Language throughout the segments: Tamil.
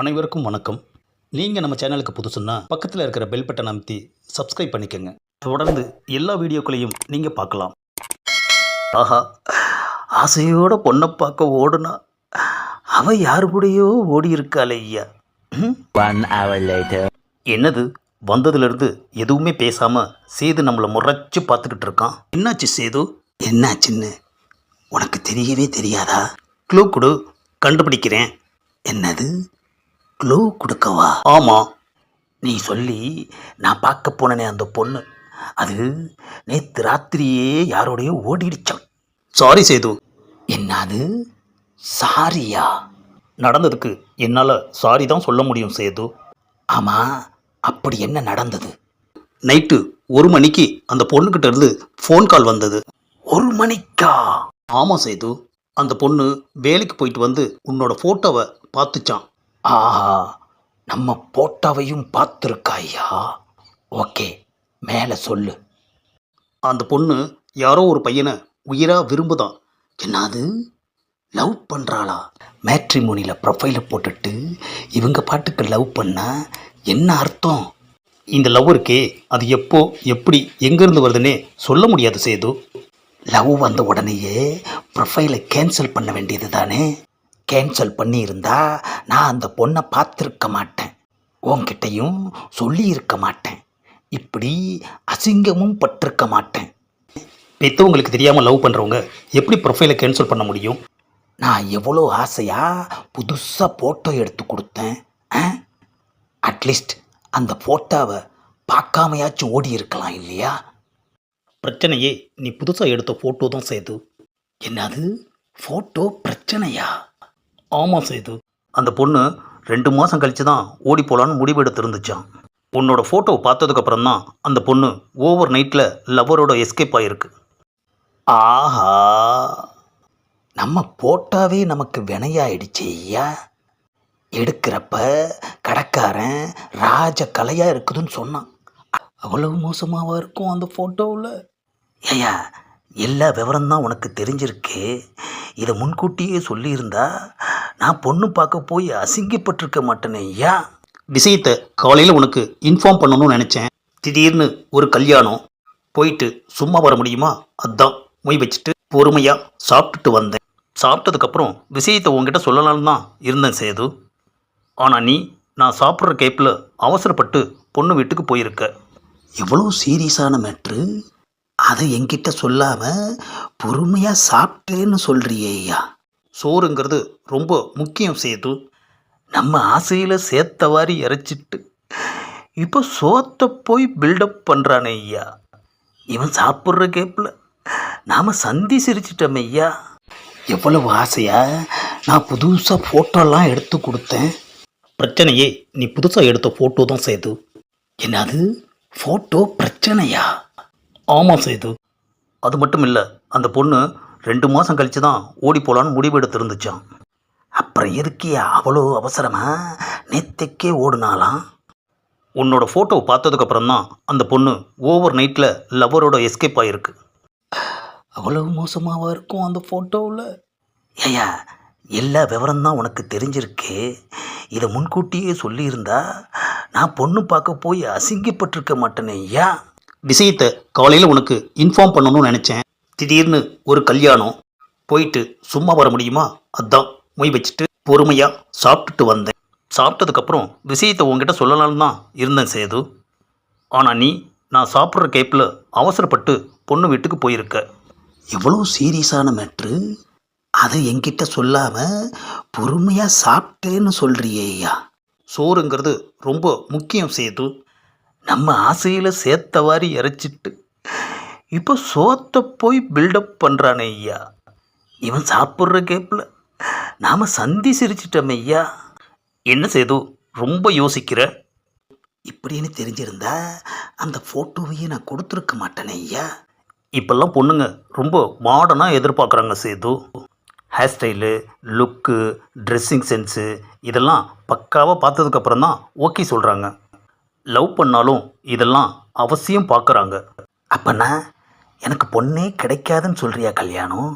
அனைவருக்கும் வணக்கம். நீங்கள் நம்ம சேனலுக்கு புதுசுன்னா பக்கத்தில் இருக்கிற பெல் பட்டன் அமைத்தி சப்ஸ்கிரைப் பண்ணிக்கோங்க. தொடர்ந்து எல்லா வீடியோக்களையும் நீங்கள் பார்க்கலாம். ஆஹா ஆசையோட பொண்ணை பார்க்க ஓடுனா அவ யாரு கூடயோ ஓடி இருக்காளே ஐயா. என்னது? வந்ததுலேருந்து எதுவுமே பேசாமல் சேது நம்மளை முறைச்சு பார்த்துக்கிட்டு இருக்கான். என்னாச்சு சேது? என்னாச்சுன்னு உனக்கு தெரியவே தெரியாதா? க்ளூ கொடு. கண்டுபிடிக்கிறேன். என்னது? க்ளூ கொடுக்கவா? ஆமாம் நீ சொல்லி நான் பார்க்க போனனே அந்த பொண்ணு. அது நேற்று ராத்திரியே யாரோடையோ ஓடிடுச்சான் சாரி சேது. என்னது? சாரியா நடந்ததுக்கு என்னால் சாரி தான் சொல்ல முடியும் சேது. ஆமாம் அப்படி என்ன நடந்தது? நைட்டு ஒரு மணிக்கு அந்த பொண்ணுக்கிட்ட இருந்து ஃபோன் கால் வந்தது. ஒரு மணிக்கா? ஆமாம் சேது. அந்த பொண்ணு வேலைக்கு போயிட்டு வந்து உன்னோட ஃபோட்டோவை பார்த்துச்சான் ஆஹா நம்ம போட்டோவையும் பார்த்துருக்கா ஐயா ஓகே மேலே சொல்லு. அந்த பொண்ணு யாரோ ஒரு பையனை உயிராக விரும்புதான் என்னது? லவ் பண்ணுறாளா மேட்ரிமோனியில் ப்ரொஃபைலை போட்டுட்டு இவங்க பாட்டுக்கு லவ் பண்ணா என்ன அர்த்தம்? இந்த லவ் இருக்கே அது எப்போ எப்படி எங்கேருந்து வருதுன்னே சொல்ல முடியாது சேது. லவ் வந்த உடனேயே ப்ரொஃபைலை கேன்சல் பண்ண வேண்டியது தானே கேன்சல் பண்ணியிருந்தா நான் அந்த பொண்ணை பார்த்துருக்க மாட்டேன். உன்கிட்டையும் சொல்லியிருக்க மாட்டேன். இப்படி அசிங்கமும் பட்டிருக்க மாட்டேன். பெற்றவங்களுக்கு தெரியாமல் லவ் பண்ணுறவங்க எப்படி ப்ரொஃபைலை கேன்சல் பண்ண முடியும்? நான் எவ்வளோ ஆசையாக புதுசாக ஃபோட்டோ எடுத்து கொடுத்தேன் அட்லீஸ்ட் அந்த ஃபோட்டோவை பார்க்காமையாச்சும் ஓடி இருக்கலாம் இல்லையா? பிரச்சனையே நீ புதுசாக எடுத்த ஃபோட்டோ தான் சேது. என்னது? ஃபோட்டோ பிரச்சனையா? ஆமாம் சேது. அந்த பொண்ணு ரெண்டு மாதம் கழிச்சு தான் ஓடி போகலான்னு முடிவெடுத்திருந்துச்சான் உன்னோட ஃபோட்டோவை பார்த்ததுக்கப்புறம் தான் அந்த பொண்ணு ஓவர் நைட்டில் லவரோட எஸ்கேப் ஆகிருக்கு ஆஹா! நம்ம போட்டாவே நமக்கு வினையாயிடுச்சு ஐயா. எடுக்கிறப்ப கடைக்காரன் ராஜ கலையாக இருக்குதுன்னு சொன்னான். அவ்வளவு மோசமாகவா இருக்கும் அந்த ஃபோட்டோவில் ஐயா எல்லா விவரம்தான் உனக்கு தெரிஞ்சிருக்கு. இதை முன்கூட்டியே சொல்லியிருந்தா நான் பொண்ணு பார்க்க போய் அசிங்கப்பட்டிருக்க மாட்டேனே ஐயா. விஷயத்தை காலையில் உனக்கு இன்ஃபார்ம் பண்ணணும்னு நினச்சேன். திடீர்னு ஒரு கல்யாணம். போயிட்டு சும்மா வர முடியுமா? அதான். மொய் வச்சுட்டு பொறுமையாக சாப்பிட்டுட்டு வந்தேன். சாப்பிட்டதுக்கப்புறம் விஷயத்தை உங்ககிட்ட சொல்லலாம்னு தான் இருந்தேன் சேது. ஆனால் நீ நான் சாப்பிட்ற கேப்பில் அவசரப்பட்டு பொண்ணு வீட்டுக்கு போயிருக்க. எவ்வளோ சீரியஸான மேட்ரு. அதை என்கிட்ட சொல்லாமல் பொறுமையாக சாப்பிட்டேன்னு சொல்கிறியே ஐயா. சோறுங்கிறது ரொம்ப முக்கியம் சேது. நம்ம ஆசையில் சேர்த்த வாரி இறைச்சிட்டு இப்போ சோத்தை போய் பில்டப் பண்ணுறானே ஐயா. இவன் சாப்பிட்ற கேப்பில் நாம் சந்தி சிரிச்சிட்டோம் ஐயா. எவ்வளவு ஆசையா? நான் புதுசாக ஃபோட்டோலாம் எடுத்து கொடுத்தேன். பிரச்சனையே நீ புதுசாக எடுத்த ஃபோட்டோ தான் சேது. என்னது? ஃபோட்டோ பிரச்சனையா? ஆமாம் சேது. அது மட்டும் இல்லை அந்த பொண்ணு ரெண்டு மாதம் கழிச்சு தான் ஓடி போகலான்னு முடிவு எடுத்திருந்துச்சான் அப்புறம் எதுக்கே அவ்வளோ அவசரமா? நேத்தைக்கே ஓடுனாலாம் உன்னோட ஃபோட்டோவை பார்த்ததுக்கப்புறம் தான் அந்த பொண்ணு ஓவர் நைட்டில் லவரோட எஸ்கேப் ஆகிருக்கு அவ்வளவு மோசமாவா இருக்கும் அந்த ஃபோட்டோவில் ஏயா எல்லா விவரம் தான் உனக்கு தெரிஞ்சிருக்கு. இதை முன்கூட்டியே சொல்லியிருந்தா நான் பொண்ணு பார்க்க போய் அசிங்கப்பட்டிருக்க மாட்டேனே ஏன் விஷயத்தை காலையில் உனக்கு இன்ஃபார்ம் பண்ணணும்னு நினச்சேன். திடீர்னு ஒரு கல்யாணம். போயிட்டு சும்மா வர முடியுமா? அதான். மொய் வச்சுட்டு பொறுமையாக சாப்பிட்டுட்டு வந்தேன். சாப்பிட்டதுக்கப்புறம் விஷயத்தை உங்ககிட்ட சொல்லலாம்னு தான் இருந்தேன் சேது. ஆனால் நீ நான் சாப்பிட்ற கேப்பில் அவசரப்பட்டு பொண்ணு வீட்டுக்கு போயிருக்க. எவ்வளோ சீரியஸான மேட்ரு. அதை என்கிட்ட சொல்லாமல் பொறுமையாக சாப்பிட்டேன்னு சொல்கிறியேயா சோறுங்கிறது ரொம்ப முக்கியம் சேது. நம்ம ஆசையில் சேர்த்த வாரி இறைச்சிட்டு இப்போ சோத்தை போய் பில்டப் பண்ணுறானே ஐயா. இவன் சாப்பிட்ற கேப்பில் நாம் சந்தி சிரிச்சிட்டோம் ஐயா. என்ன செய்து ரொம்ப யோசிக்கிற? இப்படின்னு தெரிஞ்சிருந்தா அந்த ஃபோட்டோவையே நான் கொடுத்துருக்க மாட்டேனே ஐயா. இப்போல்லாம் பொண்ணுங்க ரொம்ப மாடர்னாக எதிர்பார்க்குறாங்க Sethu. Hair style look dressing sense இதெல்லாம் பக்காவாக பார்த்ததுக்கப்புறம் தான் ஓகே சொல்கிறாங்க லவ் பண்ணாலும் இதெல்லாம் அவசியம் பார்க்குறாங்க. அப்போனா எனக்கு பொண்ணே கிடைக்காதுன்னு சொல்கிறியா கல்யாணம்?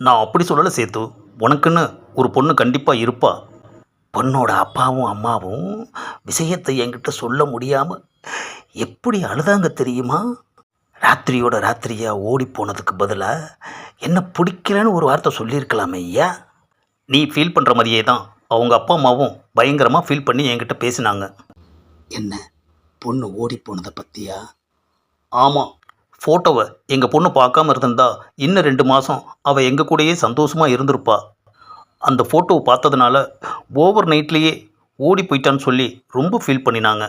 நான் அப்படி சொல்லலை சேத்து. உனக்குன்னு ஒரு பொண்ணு கண்டிப்பாக இருப்பா. பொண்ணோட அப்பாவும் அம்மாவும் விஷயத்தை என்கிட்ட சொல்ல முடியாமல் எப்படி அழுதாங்க தெரியுமா? ராத்திரியோட ராத்திரியாக ஓடி போனதுக்கு பதிலாக என்ன பிடிக்கலன்னு ஒரு வார்த்தை சொல்லியிருக்கலாமே ஐயா. நீ ஃபீல் பண்ணுற மாதிரியே தான் அவங்க அப்பா அம்மாவும் பயங்கரமாக ஃபீல் பண்ணி என்கிட்ட பேசினாங்க. என்ன? பொண்ணு ஓடி போனதை பற்றியா ஆமாம் ஃபோட்டோவை எங்கள் பொண்ணு பார்க்காம இருந்திருந்தா இன்னும் ரெண்டு மாதம் அவள் எங்கள் கூடயே சந்தோஷமாக இருந்திருப்பா. அந்த ஃபோட்டோவை பார்த்ததுனால ஓவர் நைட்லேயே ஓடி போயிட்டான்னு சொல்லி ரொம்ப ஃபீல் பண்ணினாங்க.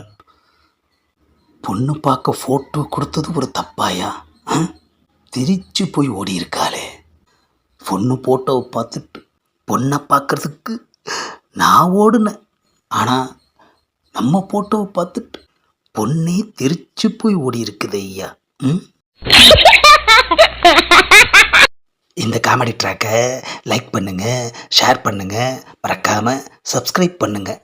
பொண்ணு பார்க்க ஃபோட்டோ கொடுத்தது ஒரு தப்பாயா? திரிச்சு போய் ஓடி இருக்காளே பொண்ணு ஃபோட்டோவை பார்த்துட்டு பொண்ணை பார்க்கறதுக்கு நான் ஓடுனேன். ஆனால் நம்ம ஃபோட்டோவை பார்த்துட்டு பொண்ணே திரிச்சு போய் ஓடி இருக்குது ஐயா. ம்? இந்த காமெடி ட்ராக்கை லைக் பண்ணுங்கள் ஷேர் பண்ணுங்கள் மறக்காமல் சப்ஸ்கிரைப் பண்ணுங்கள்